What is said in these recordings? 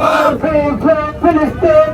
ফিলিস্তিন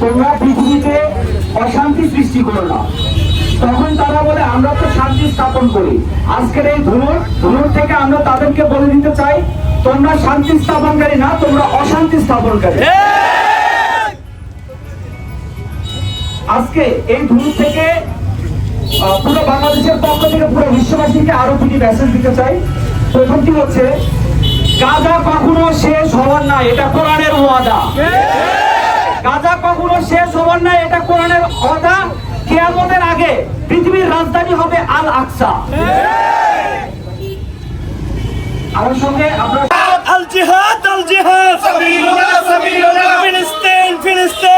তোমরা পৃথিবীতে অশান্তি সৃষ্টি করো না। তখন তারা বলে, আমরা তো শান্তি স্থাপন করি। আজকের এই ধনুর ধনুর থেকে আমরা তাদেরকে বলে দিতে চাই, তোমরা শান্তি স্থাপনকারী না, তোমরা অশান্তি স্থাপনকারী। আজকে এই ধনুর থেকে পুরো বাংলাদেশের পক্ষ থেকে পুরো থেকে আরও দুটি মেসেজ দিতে চাই। প্রথমটি হচ্ছে গাজা কখনো শেষ হওয়ার না এটা কোরআনের ওয়াদা। গাজা কখনো শেষ হওয়ার না এটা কোরআনের ওয়াদা। কেয়ামতের আগে পৃথিবীর রাজধানী হবে আল আকসা আমার সঙ্গে আপনার আল জিহাদ আল জিহাদ। ফিলিস্তিন ফিলিস্তিন।